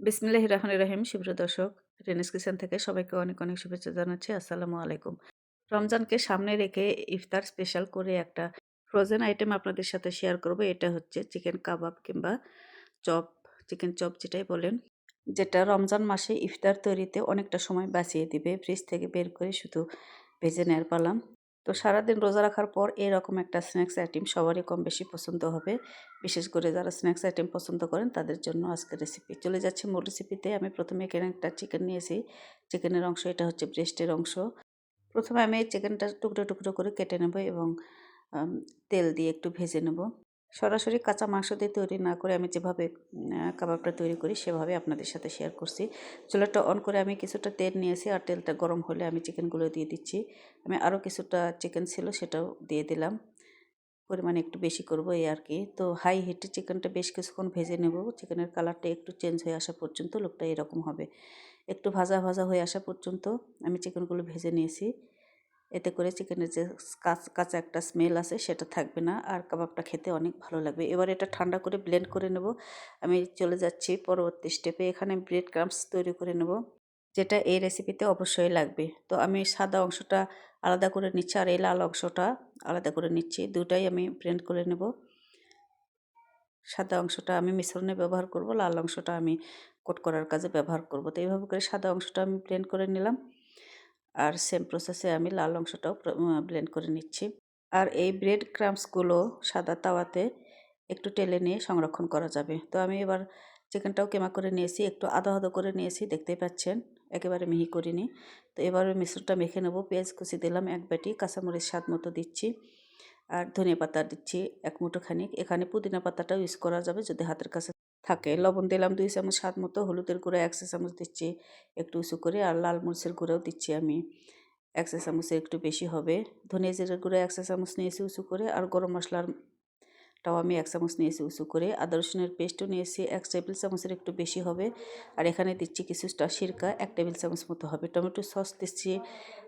বিসমিল্লাহ রহমান রহিম। শিব্র দর্শক, Rhaenys kitchen থেকে সবাইকে অনেক অনেক শুভেচ্ছা জানাচ্ছি। আসসালামু আলাইকুম। রমজানকে সামনে রেখে ইফতার স্পেশাল করে একটা ফ্রোজেন আইটেম আপনাদের সাথে শেয়ার করব। এটা হচ্ছে চিকেন কাবাব কিংবা চপ চিকেন চপ যেটাই বলেন, যেটা রমজান মাসে ইফতার তৈরিতে অনেকটা সময় বাঁচিয়ে দিবে। ফ্রিজ থেকে বের করে শুধু ভেজে নেয়ার পালাম তো সারাদিন রোজা রাখার পর এরকম একটা স্ন্যাক্স আইটেম সবারই কম বেশি পছন্দ হবে। বিশেষ করে যারা স্ন্যাক্স আইটেম পছন্দ করেন, তাদের জন্য আজকের রেসিপি চলে যাচ্ছে মূল রেসিপিতে আমি প্রথমে এখানে একটা চিকেন নিয়েছি। চিকেনের অংশ এটা হচ্ছে ব্রেস্টের অংশ। প্রথমে আমি চিকেনটা টুকরো টুকরো করে কেটে নেব এবং তেল দিয়ে একটু ভেজে নেব। সরাসরি কাঁচা মাংস দিয়ে তৈরি না করে আমি যেভাবে কাবাবটা তৈরি করি সেভাবে আপনাদের সাথে শেয়ার করছি। চুলাটা অন করে আমি কিছুটা তেল নিয়েছি আর তেলটা গরম হলে আমি চিকেনগুলো দিয়ে দিচ্ছি। আমি আরও কিছুটা চিকেন ছিল সেটাও দিয়ে দিলাম। পরিমাণে একটু বেশি করব এই আর কি। তো হাই হিটে চিকেনটা বেশ কিছুক্ষণ ভেজে নেব। চিকেনের কালারটা একটু চেঞ্জ হয়ে আসা পর্যন্ত লোকটা এরকম হবে। একটু ভাজা ভাজা হয়ে আসা পর্যন্ত আমি চিকেনগুলো ভেজে নিয়েছি। এতে করে চিকেনের যে কাঁচা একটা স্মেল আছে সেটা থাকবে না। আর কাবাবটা খেতে অনেক ভালো লাগবে। এবার এটা ঠান্ডা করে ব্লেন্ড করে নেব। আমি চলে যাচ্ছি পরবর্তী স্টেপে এখানে ব্রেড ক্রামস তৈরি করে নেব, যেটা এই রেসিপিতে অবশ্যই লাগবে। তো আমি সাদা অংশটা আলাদা করে নিচ্ছি আর এই লাল অংশটা আলাদা করে নিচ্ছি। দুটাই আমি ব্লেন্ড করে নেব। সাদা অংশটা আমি মিশ্রণে ব্যবহার করব, লাল অংশটা আমি কোট করার কাজে ব্যবহার করব। তো এইভাবে করে সাদা অংশটা আমি ব্লেন্ড করে নিলাম। আর সেম প্রসেসে আমি লাল অংশটাও ব্লেন্ড করে নিচ্ছি। আর এই ব্রেড ক্রামসগুলো সাদা তাওয়াতে একটু টেলে নিয়ে সংরক্ষণ করা যাবে। তো আমি এবার চিকেনটাও কেমা করে নিয়েছি, একটু আদা আদা করে নিয়েছি, দেখতেই পাচ্ছেন, একেবারে মিহি করিনি। তো এবার ওই মিশ্রণটা মেখে নেব, পেঁয়াজ কুচি দিলাম, এক বাটি কাঁচামরিচ স্বাদ মতো দিচ্ছি, আর ধনিয়া পাতা দিচ্ছি এক মুঠো খানিক এখানে পুদিনা পাতাটাও ইউজ করা যাবে যদি হাতের কাছে থাকে। লবণ দিলাম দুই চামচ স্বাদ মতো, হলুদের গুঁড়ো এক চামচ দিচ্ছি একটু উঁচু করে আর লাল মরিচের গুঁড়াও দিচ্ছি আমি। এক চামচের একটু বেশি হবে। ধনিয়া জিরের গুঁড়ো এক চামচ নিয়েছি উঁচু করে আর গরম মশলারটাও আমি এক চামচ নিয়েছি উঁচু করে। আদা রসুনের পেস্টও নিয়েছি এক টেবিল চামচের একটু বেশি হবে। আর এখানে দিচ্ছি কিছুটা সিরকা এক টেবিল চামচ মতো হবে। টমেটো সস দিচ্ছি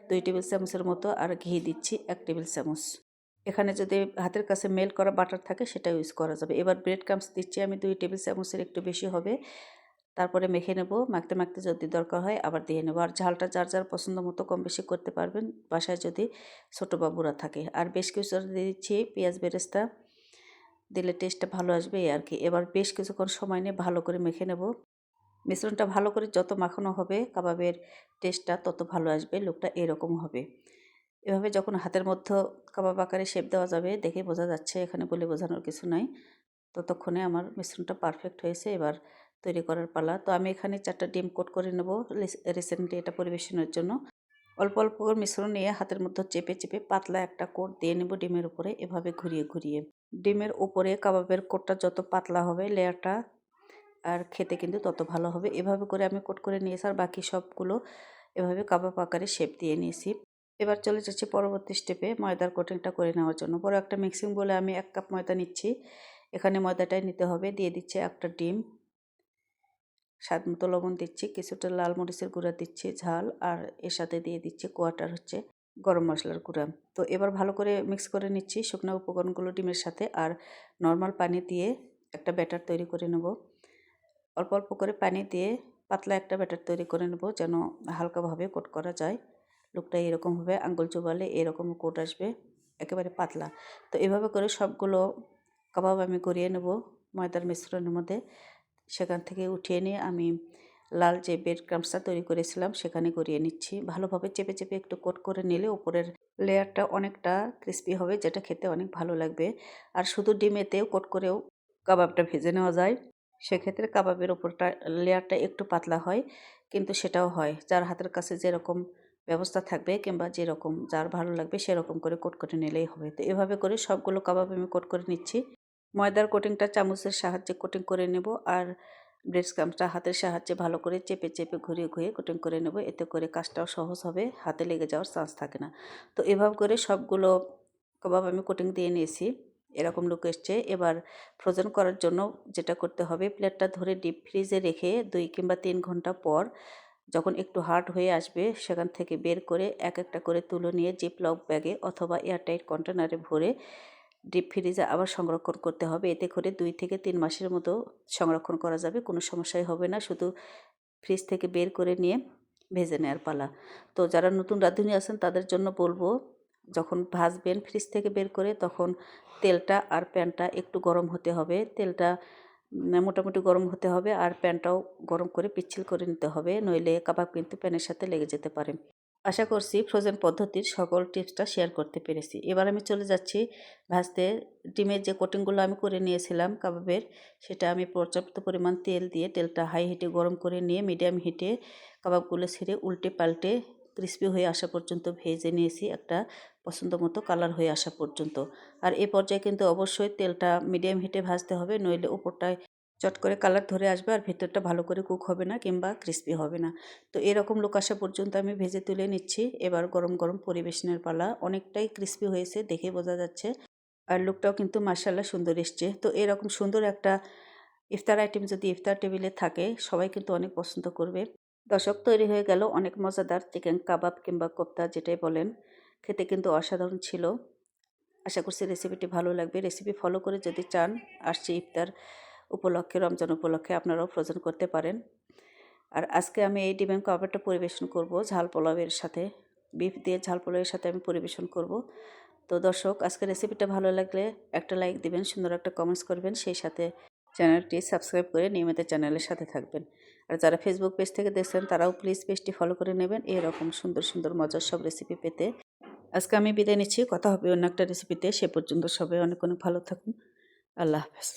দুই টেবিল চামচের মতো আর ঘি দিচ্ছি এক টেবিল চামচ। এখানে যদি হাতের কাছে মেল করা বাটার থাকে, সেটা ইউজ করা যাবে। এবার ব্রেড ক্রামস দিচ্ছি আমি দুই টেবিল চামচের একটু বেশি হবে। তারপরে মেখে নেব। মাখতে মাখতে যদি দরকার হয়, আবার দিয়ে নেব। আর ঝালটা যার যার পছন্দ মতো কম বেশি করতে পারবেন। বাসায় যদি ছোটো বাবুরা থাকে। আর বেশ কিছু দিচ্ছি, পেঁয়াজ বেরেস্তা। দিলে টেস্টটা ভালো আসবে আর কি এবার বেশ কিছুক্ষণ সময় নিয়ে ভালো করে মেখে নেব। মিশ্রণটা ভালো করে যত মাখানো হবে, কাবাবের টেস্টটা তত ভালো আসবে, লোকটা এরকম হবে। এভাবে যখন হাতের মধ্যে কাবাব আকারে শেপ দেওয়া যাবে, দেখে বোঝা যাচ্ছে এখানে বলে বোঝানোর কিছু নাই। ততক্ষণে আমার মিশ্রণটা পারফেক্ট হয়েছে, এবার তৈরি করার পালা। তো আমি এখানে চারটা ডিম কোট করে নেব রিসেন্টলি এটা পরিবেশনের জন্য। অল্প অল্প মিশ্রণ নিয়ে হাতের মধ্যে চেপে চেপে পাতলা একটা কোট দিয়ে নেব ডিমের উপরে, এভাবে ঘুরিয়ে ঘুরিয়ে। ডিমের উপরে কাবাবের কোটটা যত পাতলা হবে লেয়ারটা, আর খেতে কিন্তু তত ভালো হবে। এভাবে করে আমি কোট করে নিয়েছি, আর বাকি সবগুলো এভাবে কাবাব আকারে শেপ দিয়ে নিয়েছি। এবার চলে যাচ্ছি পরবর্তী স্টেপে ময়দার কোটিংটা করে নেওয়ার জন্য। বড় একটা মিক্সিং বলে আমি এক কাপ ময়দা নিচ্ছি। এখানে ময়দাটাই নিতে হবে, দিয়ে দিচ্ছি একটা ডিম। স্বাদ মতো লবণ দিচ্ছি, কিছুটা লাল মরিচের গুঁড়া দিচ্ছি, ঝাল, আর এর সাথে দিয়ে দিচ্ছি কোয়াটার হচ্ছে গরম মশলার গুঁড়া। তো এবার ভালো করে মিক্স করে নিচ্ছি শুকনো উপকরণগুলো ডিমের সাথে, আর নর্মাল পানি দিয়ে একটা ব্যাটার তৈরি করে নেব। অল্প অল্প করে পানি দিয়ে পাতলা একটা ব্যাটার তৈরি করে নেব যেন হালকাভাবে কোট করা যায়। লুকটা এরকম হবে, আঙ্গুল চোবালে এরকম কোট আসবে, একেবারে পাতলা। তো এভাবে করে সবগুলো কাবাব আমি করিয়ে নেব ময়দার মিশ্রণের মধ্যে। সেখান থেকে উঠিয়ে নিয়ে আমি লাল যে বেড ক্রামসটা তৈরি করেছিলাম, সেখানে গড়িয়ে নিচ্ছি। ভালোভাবে চেপে চেপে একটু কোট করে নিলে উপরের লেয়ারটা অনেকটা ক্রিস্পি হবে, যেটা খেতে অনেক ভালো লাগবে। আর শুধু ডিমেতেও কোট করেও কাবাবটা ভেজে নেওয়া যায়। সেক্ষেত্রে কাবাবের ওপরটা লেয়ারটা একটু পাতলা হয়, কিন্তু সেটাও হয়। যার হাতের কাছে যেরকম ব্যবস্থা থাকবে কিংবা যেরকম যার ভালো লাগবে সেরকম করে কোট করে নিলেই হবে। তো এভাবে করে সবগুলো কাবাব আমি কোট করে নিচ্ছি। ময়দার কোটিংটা চামচের সাহায্যে কোটিং করে নেব আর ব্রেড স্কামটা হাতের সাহায্যে ভালো করে চেপে চেপে ঘুরিয়ে ঘুরিয়ে কোটিং করে নেব। এতে করে কাজটাও সহজ হবে, হাতে লেগে যাওয়ার চান্স থাকে না। তো এভাবে করে সবগুলো কাবাব আমি কোটিং দিয়ে নিয়েছি, এরকম লুক এসছে। এবার ফ্রোজেন করার জন্য যেটা করতে হবে প্লেটটা ধরে ডিপ ফ্রিজে রেখে দুই কিংবা তিন ঘণ্টা পর যখন একটু হার্ড হয়ে আসবে, সেখান থেকে বের করে এক একটা করে তুলে নিয়ে জিপ লক ব্যাগে অথবা এয়ারটাইট কন্টেনারে ভরে ডিপ ফ্রিজে আবার সংরক্ষণ করতে হবে। এতে করে দুই থেকে তিন মাসের মতো সংরক্ষণ করা যাবে, কোনো সমস্যাই হবে না। শুধু ফ্রিজ থেকে বের করে নিয়ে ভেজে নেওয়ার পালা। তো যারা নতুন রাঁধুনি আছেন, তাদের জন্য বলব, যখন ভাজবেন ফ্রিজ থেকে বের করে, তখন তেলটা আর প্যানটা একটু গরম হতে হবে। তেলটা মোটামুটি গরম হতে হবে আর প্যানটাও গরম করে পিচ্ছিল করে নিতে হবে, নইলে কাবাব কিন্তু প্যানের সাথে লেগে যেতে পারে। আশা করছি ফ্রোজেন পদ্ধতির সকল টিপসটা শেয়ার করতে পেরেছি। এবার আমি চলে যাচ্ছি ভাজতে। ডিমের যে কোটিংগুলো আমি করে নিয়েছিলাম কাবাবের, সেটা আমি পর্যাপ্ত পরিমাণ তেল দিয়ে, তেলটা হাই হিটে গরম করে নিয়ে মিডিয়াম হিটে কাবাবগুলো ছেড়ে উল্টে পাল্টে ক্রিস্পি হয়ে আসা পর্যন্ত ভেজে নিয়েছি একটা পছন্দ মতো কালার হয়ে আসা পর্যন্ত। আর এ পর্যায়ে কিন্তু অবশ্যই তেলটা মিডিয়াম হিটে ভাজতে হবে, নইলে উপরটায় চট করে কালার ধরে আসবে আর ভেতরটা ভালো করে কুক হবে না কিংবা ক্রিস্পি হবে না। তো এরকম লোক আসা পর্যন্ত আমি ভেজে তুলে নিচ্ছি। এবার গরম গরম পরিবেশনের পালা অনেকটাই ক্রিস্পি হয়েছে দেখে বোঝা যাচ্ছে। আর লুকটাও কিন্তু মার্শাল্লাহ সুন্দর এসছে। তো এরকম সুন্দর একটা ইফতার আইটেম যদি ইফতার টেবিলে থাকে, সবাই কিন্তু অনেক পছন্দ করবে। দর্শক তৈরি হয়ে গেল, অনেক মজাদার চিকেন কাবাব কিংবা কোপ্তা যেটাই বলেন, খেতে কিন্তু অসাধারণ ছিল। আশা করছি রেসিপিটি ভালো লাগবে। রেসিপি ফলো করে যদি চান, আসছে ইফতার উপলক্ষে, রমজান উপলক্ষে আপনারাও ফ্রোজেন করতে পারেন। আর আজকে আমি এই ডিমের কাবাবটা পরিবেশন করব, ঝাল পোলাওয়ের সাথে। বিফ দিয়ে ঝাল পোলাওয়ের সাথে আমি পরিবেশন করব। তো দর্শক, আজকে রেসিপিটা ভালো লাগলে একটা লাইক দিবেন, সুন্দর একটা কমেন্টস করবেন, সেই সাথে চ্যানেলটি সাবস্ক্রাইব করে নিয়মিত চ্যানেলের সাথে থাকবেন। আর যারা ফেসবুক পেজ থেকে দেখছেন, তারাও প্লিজ পেজটি ফলো করে নেবেন। এরকম সুন্দর সুন্দর, মজার সব রেসিপি পেতে আজকে আমি বিদায় নিচ্ছি। কথা হবে অন্য একটা রেসিপিতে সে পর্যন্ত সবাই অনেক অনেক ভালো থাকুন। আল্লাহ হাফেজ।